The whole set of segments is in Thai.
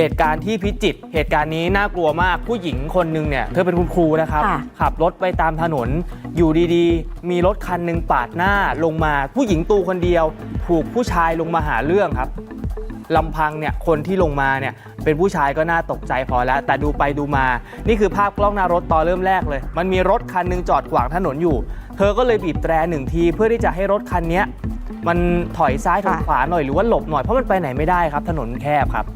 เหตุการณ์ที่พิจิตรเหตุการณ์นี้น่ากลัวมากผู้หญิงคนหนึ่งเนี่ยเธอเป็นคุณครูนะครับ ค่ะ ขับรถไปตามถนน อยู่ดีๆ มีรถคันหนึ่งปาดหน้าลงมาผู้หญิงตูคนเดียว ถูกผู้ชายลงมาหาเรื่องครับลำพังเนี่ยคนที่ลงมาเนี่ยเป็นผู้ชายก็น่าตกใจพอแล้ว แต่ดูไปดูมา นี่คือภาพกล้องหน้ารถตอนเริ่มแรกเลย มันมีรถคันหนึงจอดขวางถนนอยู่ เธอก็เลยบีบแตรหนึ่งที เพื่อที่จะให้รถคันเนี้ยมันถอยซ้ายถอยค่ะขวาหน่อยหรือว่าหลบหน่อยเพราะมันไปไหนไม่ได้ครับ ถนนแคบครับ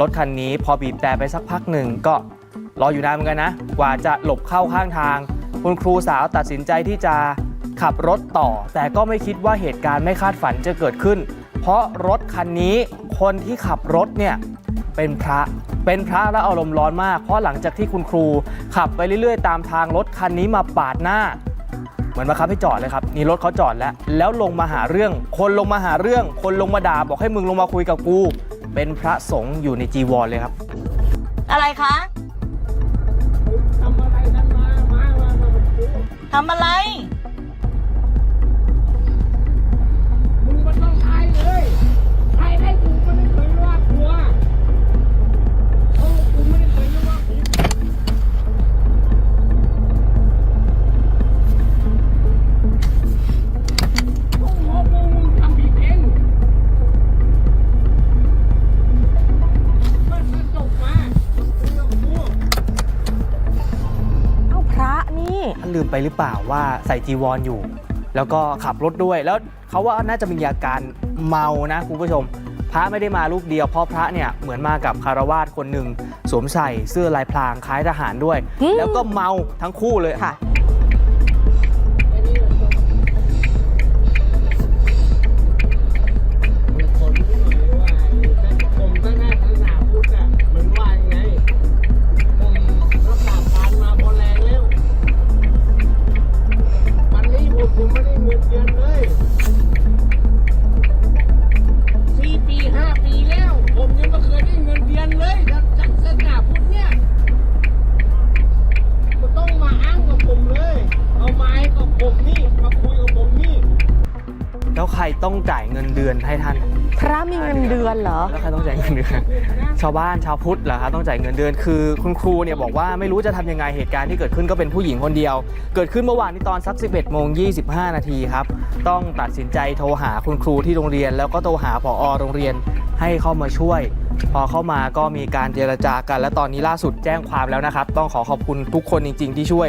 รถคันนี้พอบีบแต่ไปสักพักหนึ่งก็รออยู่นานเหมือนกันนะ กว่าจะหลบเข้าข้างทาง คุณครูสาวตัดสินใจที่จะขับรถต่อ แต่ก็ไม่คิดว่าเหตุการณ์ไม่คาดฝันจะเกิดขึ้น เพราะรถคันนี้คนที่ขับรถเนี่ยเป็นพระเป็นพระแล้วอารมณ์ร้อนมาก เพราะหลังจากที่คุณครูขับไปเรื่อย ๆ ตามทางรถคันนี้มาปาดหน้า เหมือนมาคับให้จอดเลยครับนี่รถเขาจอดแล้ว แล้วลงมาหาเรื่อง คนลงมาหาเรื่อง คนลงมาด่าบอกให้มึงลงมาคุยกับกู เป็นพระสงฆ์อยู่ในจีวรเลยครับ อะไรคะทำอะไร ลืมไปหรือเปล่าว่าใส่จีวรออยู่ แล้วก็ขับรถด้วย แล้วเขาว่าน่าจะมีอาการเมานะคุณผู้ชม พระไม่ได้มารูปเดียวเพราะพระเนี่ยเหมือนมากับคารวาสคนหนึ่งสวมใส่เสื้อลายพรางคล้ายทหารด้วยอืมแล้วก็เมาทั้งคู่เลย เงินเดือนเลยสี่ปีห้าปีแล้ว ผมยังไม่เคยได้เงินเดือนเลยจากจากสนามพุทธเนี่ยก็ต้องมาอ้างกับผมเลย เอาไม้กับผมนี่ มาคุยกับผมนี่ แล้วใครต้องจ่ายเงินเดือนให้ท่าน พระมีเงินเดือนเหรอ แล้วใครต้องจ่ายเงินเดือน ชาวบ้านชาวพุทธเหรอครับต้องจ่ายเงินเดือนคือ คุณครูเนี่ยบอกว่าไม่รู้จะทำยังไงเหตุการณ์ที่เกิดขึ้นก็เป็นผู้หญิงคนเดียว เกิดขึ้นเมื่อวานนี้ตอนสัก 11โมง25 นาทีครับ ต้องตัดสินใจโทรหาคุณครูที่โรงเรียน แล้วก็โทรหาผอโรงเรียนให้เข้ามาช่วย พอเข้ามาก็มีการเจรจากัน และตอนนี้ล่าสุดแจ้งความแล้วนะครับ ต้องขอขอบคุณทุกคนจริง ๆ ที่ช่วย